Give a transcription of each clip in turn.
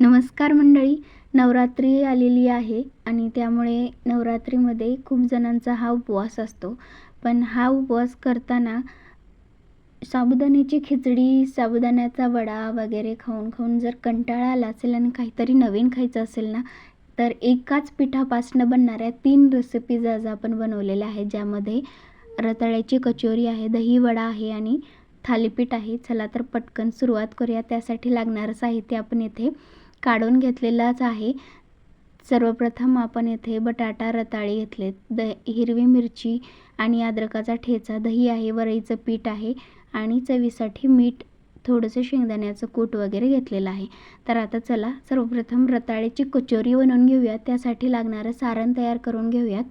नमस्कार मंडळी नवरात्री आलेली आहे आणि त्यामुळे नवरात्रीमध्ये खूप जणांचा हा उपवास असतो. पण हा उपवास करताना साबुदाण्याची खिचडी साबुदाण्याचा वडा वगैरे खाऊन खाऊन जर कंटाळा आला असेल आणि काहीतरी नवीन खायचं असेल ना तर एकाच पिठापासनं बनणाऱ्या तीन रेसिपीज आज आपण बनवलेल्या आहेत. ज्यामध्ये रताळ्याची कचोरी आहे दही वडा आहे आणि थालीपीठ आहे. चला तर पटकन सुरुवात करूया. त्यासाठी लागणारं साहित्य आपण येथे काढून घेतलेलाच आहे. सर्वप्रथम आपण येथे बटाटा रताळे घेतलेत. द हिरवी मिरची आणि अद्रकाचा ठेचा. दही आहे वरईचं पीठ आहे आणि चवीसाठी मीठ थोडंसं शेंगदाण्याचं कूट वगैरे घेतलेलं आहे. तर आता चला सर्वप्रथम रताळ्याची कचोरी बनवून घेऊयात. त्यासाठी लागणारं सारण तयार करून घेऊयात.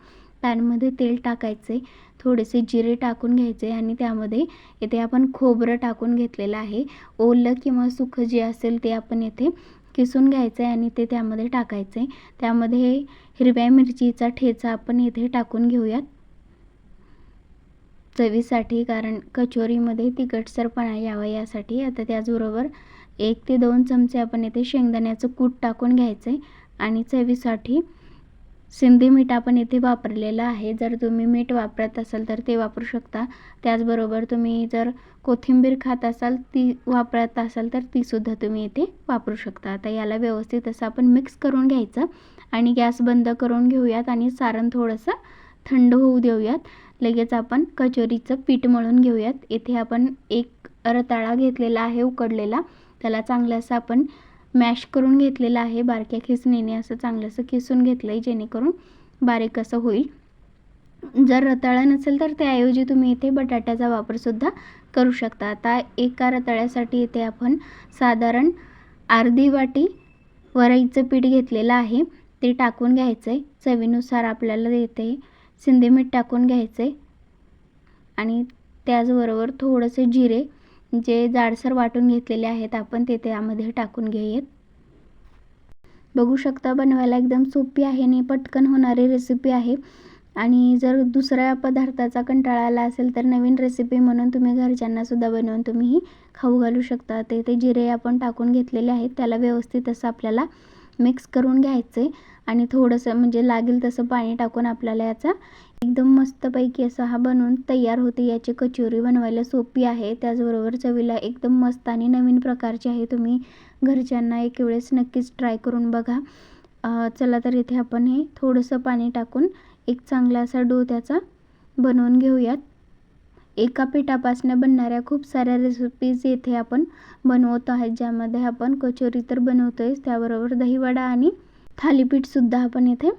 पॅनमध्ये तेल टाकायचे थोडेसे जिरे टाकून घ्यायचे आणि त्यामध्ये येथे आपण खोबरं टाकून घेतलेलं आहे. ओलं किंवा सुखं जे असेल ते आपण येथे किसून घ्यायचं आहे आणि ते त्यामध्ये टाकायचं आहे त्यामध्ये हिरव्या मिरचीचा ठेचा आपण इथे टाकून घेऊयात. चवीसाठी कारण कचोरीमध्ये तिखटसरपणा यावा यासाठी. आता त्याचबरोबर एक ते दोन चमचे आपण इथे शेंगदाण्याचं कूट टाकून घ्यायचं आहे आणि चवीसाठी सिंधी मीठ आपण इथे वापरलेलं आहे. जर तुम्ही मीठ वापरत असाल तर ते वापरू शकता. त्याचबरोबर तुम्ही जर कोथिंबीर खात असाल ती वापरत असाल तर तीसुद्धा तुम्ही इथे वापरू शकता. आता याला व्यवस्थित असं आपण मिक्स करून घ्यायचं आणि गॅस बंद करून घेऊयात आणि सारण थोडंसं थंड होऊ देऊयात. लगेच आपण कचोरीचं पीठ मळून घेऊयात. इथे आपण एक रताळा घेतलेला आहे उकडलेला. त्याला चांगलं असं आपण मॅश करून घेतलेलं आहे. बारक्या खिसणीने असं चांगलंसं खिसून घेतलं आहे जेणेकरून बारीक असं होईल. जर रताळा नसेल तर त्याऐवजी तुम्ही इथे बटाट्याचा वापरसुद्धा करू शकता. आता एका रताळ्यासाठी इथे आपण साधारण अर्धी वाटी वरईचं पीठ घेतलेलं आहे. ते टाकून घ्यायचं आहे चवीनुसार आपल्याला येते सिंधी मीठ टाकून घ्यायचं आहे आणि त्याचबरोबर थोडंसं जिरे जे जाडसर वाटून घेतलेले आहेत आपण ते त्यामध्ये टाकून घेऊयात. बघू शकता बनवायला एकदम सोपी आहे आणि पटकन होणारी रेसिपी आहे. आणि जर दुसऱ्या पदार्थाचा कंटाळा आला असेल तर नवीन रेसिपी म्हणून तुम्ही घरच्यांनासुद्धा बनवून तुम्हीही खाऊ घालू शकता. ते ते जिरे आपण टाकून घेतलेले आहेत त्याला व्यवस्थित असं आपल्याला मिक्स करून घ्यायचे आणि थोडंसं म्हणजे लागेल तसं पाणी टाकून आपल्याला याचा एकदम मस्तपैकी असा हा बनवून तयार होते. याची कचोरी बनवायला सोपी आहे. त्याचबरोबर चवीला एकदम मस्त आणि नवीन प्रकारची आहे. तुम्ही घरच्यांना एक वेळेस नक्कीच ट्राय करून बघा. चला तर इथे आपण हे थोडंसं पाणी टाकून एक चांगला असा डो त्याचा बनवून घेऊयात. एका पिठापासून बनणाऱ्या खूप साऱ्या रेसिपीज येथे आपण बनवत आहेत ज्यामध्ये आपण कचोरी तर बनवतो आहेच त्याबरोबर दहीवडा आणि थालीपीठसुद्धा आपण इथे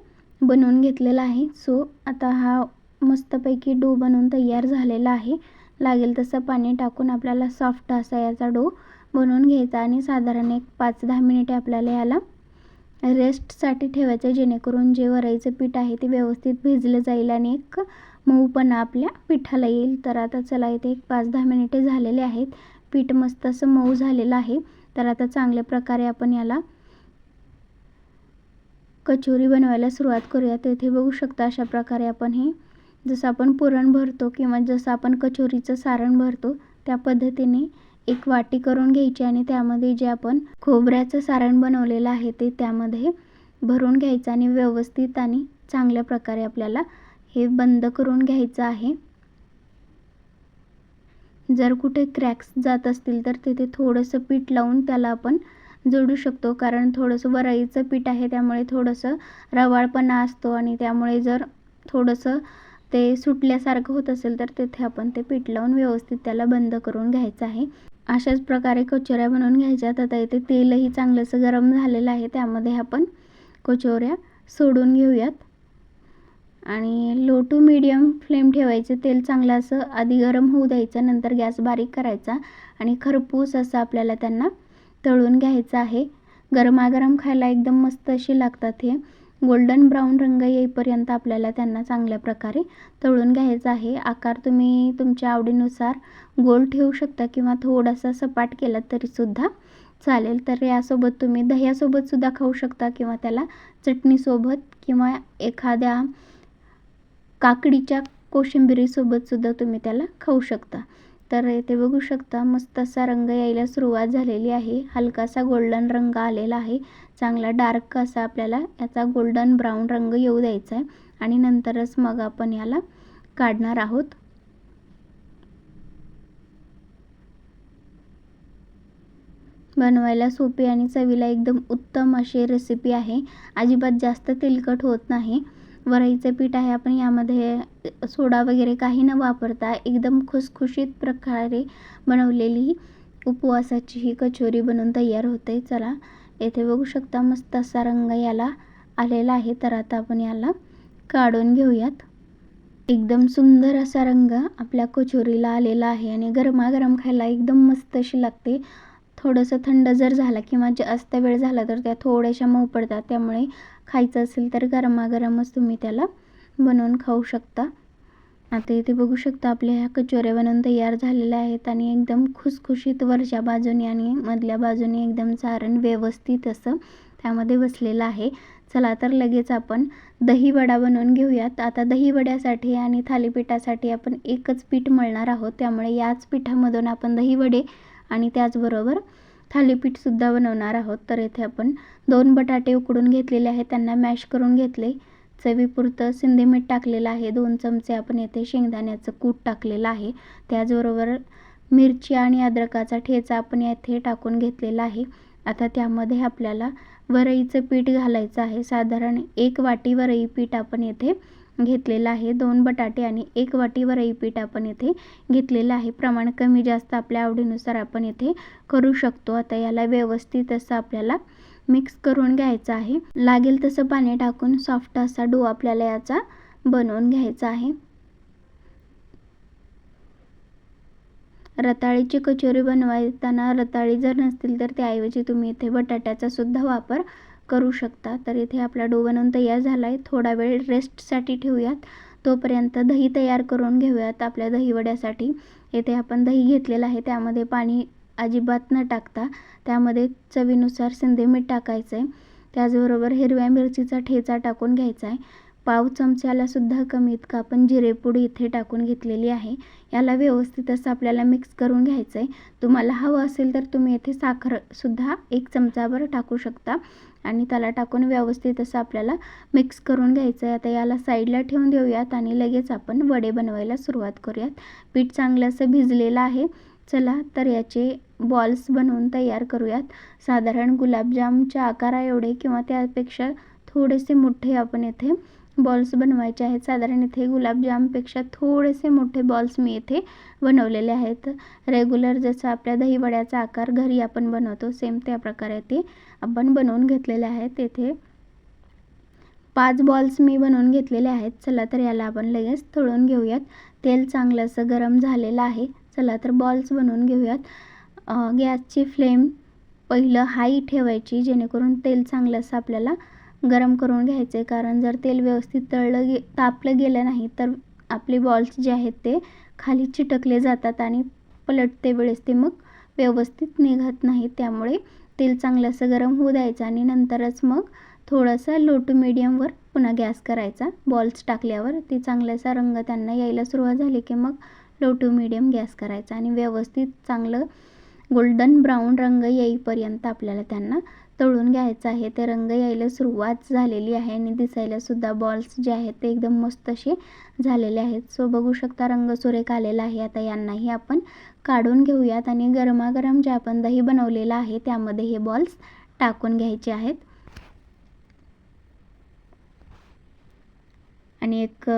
बनवून घेतलेला आहे. सो आता हा मस्तपैकी डो बनवून तयार झालेला आहे. लागेल तसं पाणी टाकून आपल्याला सॉफ्ट असा याचा डो बनवून घ्यायचा आणि साधारण एक पाच दहा मिनिटे आपल्याला याला रेस्टसाठी ठेवायचं जेणेकरून जे वरायचं पीठ आहे ते व्यवस्थित भिजलं जाईल आणि एक मऊपणा आपल्या पिठाला येईल. तर आता चला इथे एक पाच दहा मिनिटे झालेले आहेत. पीठ मस्त असं मऊ झालेलं आहे. तर आता चांगल्या प्रकारे आपण याला कचोरी बनवायला सुरुवात करूया. तेथे बघू शकता अशा प्रकारे आपण हे जसं आपण पुरण भरतो किंवा जसं आपण कचोरीचं सारण भरतो त्या पद्धतीने एक वाटी करून घ्यायची आणि त्यामध्ये जे आपण खोबऱ्याचं सारण बनवलेलं आहे ते त्यामध्ये भरून घ्यायचं आणि व्यवस्थित आणि चांगल्या प्रकारे आपल्याला हे बंद करून घ्यायचं आहे. जर कुठे क्रॅक्स जात असतील तर तिथे थोडंसं पीठ लावून त्याला आपण जोडू शकतो. कारण थोडंसं वराईचं पीठ आहे त्यामुळे थोडंसं रवाळपणा असतो आणि त्यामुळे जर थोडंसं ते सुटल्यासारखं होत असेल तर तिथे आपण ते पीठ लावून व्यवस्थित त्याला बंद करून घ्यायचं आहे. अशाच प्रकारे कचोऱ्या बनवून घ्यायच्यात. आता इथे तेलही चांगलंसं गरम झालेलं आहे. त्यामध्ये आपण कचोऱ्या सोडून घेऊयात. आणि लो टू मीडियम फ्लेम ठेवायचं तेल चांगलं असं आधी गरम होऊ द्यायचं नंतर गॅस बारीक करायचा आणि खरपूस असं आपल्याला त्यांना तळून घ्यायचं आहे. गरमागरम खायला एकदम मस्त अशी लागतात हे. गोल्डन ब्राऊन रंग येईपर्यंत आपल्याला त्यांना चांगल्या प्रकारे तळून घ्यायचं आहे. आकार तुम्ही तुमच्या आवडीनुसार गोल ठेवू शकता किंवा थोडासा सपाट केला तरीसुद्धा चालेल. तर यासोबत तुम्ही दह्यासोबतसुद्धा खाऊ शकता किंवा त्याला चटणीसोबत किंवा एखाद्या काकडीच्या कोशिंबिरीसोबतसुद्धा तुम्ही त्याला खाऊ शकता. तर इथे बघू शकता मस्त असा रंग यायला सुरुवात झालेली आहे. हलकासा गोल्डन रंग आलेला आहे. चांगला डार्क असा आपल्याला याचा गोल्डन ब्राऊन रंग येऊ द्यायचा आहे. आणि नंतरच मग आपण याला काढणार आहोत. बनवायला सोपी आणि चवीला एकदम उत्तम अशी रेसिपी आहे. अजिबात जास्त तेलकट होत नाही. वरईचं पीठ आहे. आपण यामध्ये सोडा वगैरे काही न वापरता एकदम खुसखुशीत प्रकारे बनवलेली उपवासाची ही कचोरी बनवून तयार होते. चला येथे बघू शकता मस्त असा रंग याला आलेला आहे. तर आता आपण याला काढून घेऊयात. एकदम सुंदर असा रंग आपल्या कचोरीला आलेला आहे आणि गरमागरम खायला एकदम मस्त अशी लागते. थोडंसं थंड जर झाला किंवा जास्त वेळ झाला तर त्या थोड्याशा मऊ पडतात. त्यामुळे खायचं असेल तर गरमागरमच तुम्ही त्याला बनवून खाऊ शकता. आता इथे बघू शकता आपल्या ह्या कचोऱ्या बनवून तयार झालेल्या आहेत आणि एकदम खुसखुशीत वरच्या बाजूने आणि मधल्या बाजूने एकदम चारण व्यवस्थित असं त्यामध्ये बसलेलं आहे. चला तर लगेच आपण दही वडा बनवून घेऊयात. आता दहीवड्यासाठी आणि थालीपीठासाठी आपण एकच पीठ मळणार आहोत. त्यामुळे याच पिठामधून आपण दही वडे आणि त्याचबरोबर थालीपीठसुद्धा बनवणार आहोत. तर येथे आपण दोन बटाटे उकडून घेतलेले आहेत. त्यांना मॅश करून घेतले. चवीपुरतं सिंधी मीठ टाकलेलं आहे. दोन चमचे आपण येथे शेंगदाण्याचं कूट टाकलेलं आहे. त्याचबरोबर मिरची आणि अद्रकाचा ठेचा आपण येथे टाकून घेतलेला आहे. आता त्यामध्ये आपल्याला वरईचं पीठ घालायचं आहे. साधारण एक वाटी वरई पीठ आपण येथे घेतलेलं आहे. दोन बटाटे आणि एक वाटी वरई पीठ आपण येथे घेतलेलं आहे. प्रमाण कमी जास्त आपल्या आवडीनुसार आपण येथे करू शकतो. आता याला व्यवस्थित असं आपल्याला मिक्स करून घ्यायचं आहे. लागेल तसं पाणी टाकून सॉफ्ट असा डो आपल्याला याचा बनवून घ्यायचा आहे. रताळीची कचोरी बनवायताना रताळी जर नसतील तर त्याऐवजी तुम्ही इथे बटाट्याचा सुद्धा वापर करू शकता. तर इथे आपला डो बनवून तयार झाला आहे थोडा वेळ रेस्टसाठी ठेवूयात. तोपर्यंत दही तयार करून घेऊयात आपल्या दहीवड्यासाठी. येथे आपण दही घेतलेलं आहे. त्यामध्ये पाणी अजिबात न टाकता त्यामध्ये चवीनुसार सिंधी मीठ टाकायचं आहे त्याचबरोबर हिरव्या मिरचीचा ठेचा टाकून घ्यायचा आहे पाव चमच्यालासुद्धा कमी इतकं आपण जिरेपुडी इथे टाकून घेतलेली आहे. याला व्यवस्थित असं आपल्याला मिक्स करून घ्यायचं आहे तुम्हाला हवं असेल तर तुम्ही इथे साखरसुद्धा एक चमचाभर टाकू शकता. आणि त्याला टाकून व्यवस्थित असं आपल्याला मिक्स करून घ्यायचं आहे आता याला साईडला ठेवून देऊयात आणि लगेच आपण वडे बनवायला सुरुवात करूयात. पीठ चांगलं असं भिजलेलं आहे. चला तर याचे बॉल्स बनवून तयार करूयात. साधारण गुलाबजामच्या आकारा एवढे किंवा त्यापेक्षा थोडेसे मोठे आपण येथे बॉल्स बनवायचे आहेत. साधारण इथे गुलाबजामपेक्षा थोडेसे मोठे बॉल्स मी इथे बनवलेले आहेत. रेग्युलर जसं आपल्या दहीवड्याचा आकार घरी आपण बनवतो सेम त्या प्रकारे ते आपण बनवून घेतलेले आहेत. येथे पाच बॉल्स मी बनवून घेतलेले आहेत. चला तर याला आपण लगेच तळून घेऊयात. तेल चांगलं असं गरम झालेलं आहे. चला तर बॉल्स बनवून घेऊयात. गॅसची फ्लेम पहिलं हाई ठेवायची जेणेकरून तेल चांगलं असं आपल्याला गरम करून घ्यायचे. कारण जर तेल व्यवस्थित तळलं गे तापलं गेलं नाही तर आपले बॉल्स जे आहेत ते खाली चिटकले जातात आणि पलटते वेळेस ते मग व्यवस्थित निघत नाही. त्यामुळे तेल चांगलं असं गरम होऊ द्यायचं आणि नंतरच मग थोडंसं लो टू मिडियमवर पुन्हा गॅस करायचा. बॉल्स टाकल्यावर ते चांगल्यासा रंग त्यांना यायला सुरुवात झाली की मग लो टू मिडियम गॅस करायचा आणि व्यवस्थित चांगलं गोल्डन ब्राऊन रंग येईपर्यंत आपल्याला त्यांना तळून घ्यायचं आहे. ते रंग यायला सुरुवात झालेली आहे आणि दिसायला सुद्धा बॉल्स जे आहेत ते एकदम मस्त असे झालेले आहेत. सो बघू शकता रंग सुरेख आलेला आहे. आता यांनाही आपण काढून घेऊयात आणि गरमागरम जे आपण दही बनवलेलं आहे त्यामध्ये हे बॉल्स टाकून घ्यायचे आहेत. आणि एक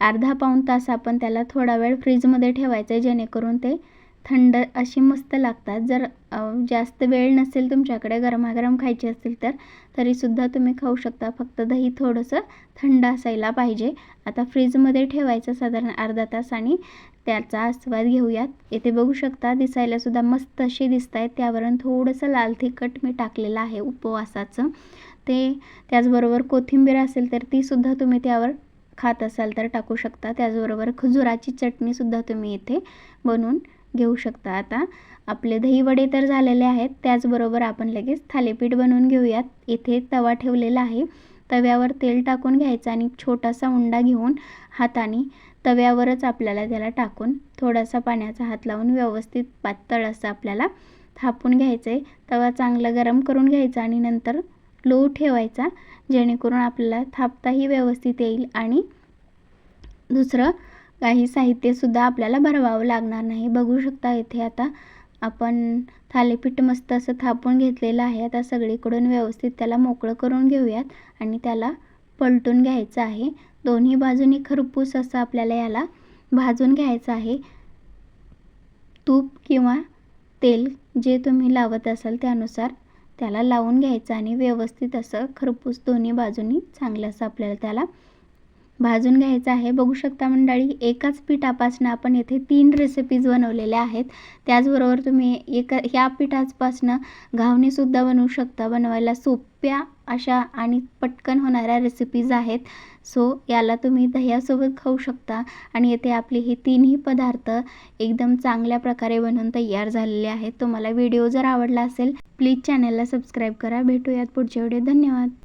अर्धा पाऊण तास आपण त्याला थोडा वेळ फ्रीजमध्ये ठेवायचं आहे जेणेकरून ते थंड अशी मस्त लागतात. जर जास्त वेळ नसेल तुमच्याकडे गरमागरम खायची असतील तर तरीसुद्धा तुम्ही खाऊ शकता. फक्त दही थोडंसं थंड असायला पाहिजे. आता फ्रीजमध्ये ठेवायचं साधारण अर्धा तास आणि त्याचा आस्वाद घेऊयात. येथे बघू शकता दिसायलासुद्धा मस्त अशी दिसत आहेत त्यावरून थोडंसं लाल तिखट मी टाकलेलं आहे उपवासाचं. ते त्याचबरोबर कोथिंबीर असेल तर तीसुद्धा तुम्ही त्यावर खात असाल तर टाकू शकता. त्याचबरोबर खजुराची चटणीसुद्धा तुम्ही इथे बनवून घेऊ शकता. आता आपले दही वडे तर झालेले आहेत त्याचबरोबर आपण लगेच थालीपीठ बनवून घेऊयात. इथे तवा ठेवलेला आहे. तव्यावर तेल टाकून घ्यायचं आणि छोटासा उंडा घेऊन हाताने तव्यावरच आपल्याला त्याला टाकून थोडासा पाण्याचा हात लावून व्यवस्थित पातळ असं आपल्याला थापून घ्यायचं आहे तवा चांगला गरम करून घ्यायचा आणि नंतर लो ठेवायचा जेणेकरून आपल्याला थापताही व्यवस्थित येईल. आणि दुसरं काही साहित्यसुद्धा आपल्याला भरवावं लागणार नाही. बघू शकता इथे आता आपण थालीपीठ मस्त असं थापून घेतलेलं आहे. आता सगळीकडून व्यवस्थित त्याला मोकळं करून घेऊयात आणि त्याला पलटून घ्यायचं आहे. दोन्ही बाजूनी खरपूस असं आपल्याला याला भाजून घ्यायचं आहे. तूप किंवा तेल जे तुम्ही लावत असाल त्यानुसार त्याला लावून घ्यायचं आणि व्यवस्थित असं खरपूस दोन्ही बाजूनी चांगलं असं आपल्याला त्याला भाजून घ्यायचं आहे. बघू शकता मंडळी एकाच पिठापासून आपण येथे तीन रेसिपीज बनवलेल्या आहेत. त्याचबरोबर तुम्ही एका ह्या पिठापासनं घावणीसुद्धा बनवू शकता. बनवायला सोप्या अशा आणि पटकन होणाऱ्या रेसिपीज आहेत. सो याला तुम्ही दह्यासोबत खाऊ शकता आणि येथे आपले हे तीनही पदार्थ एकदम चांगल्या प्रकारे बनवून तयार झालेले आहेत. तुम्हाला व्हिडिओ जर आवडला असेल प्लीज चॅनलला सबस्क्राईब करा. भेटूयात पुढच्या व्हिडिओ धन्यवाद!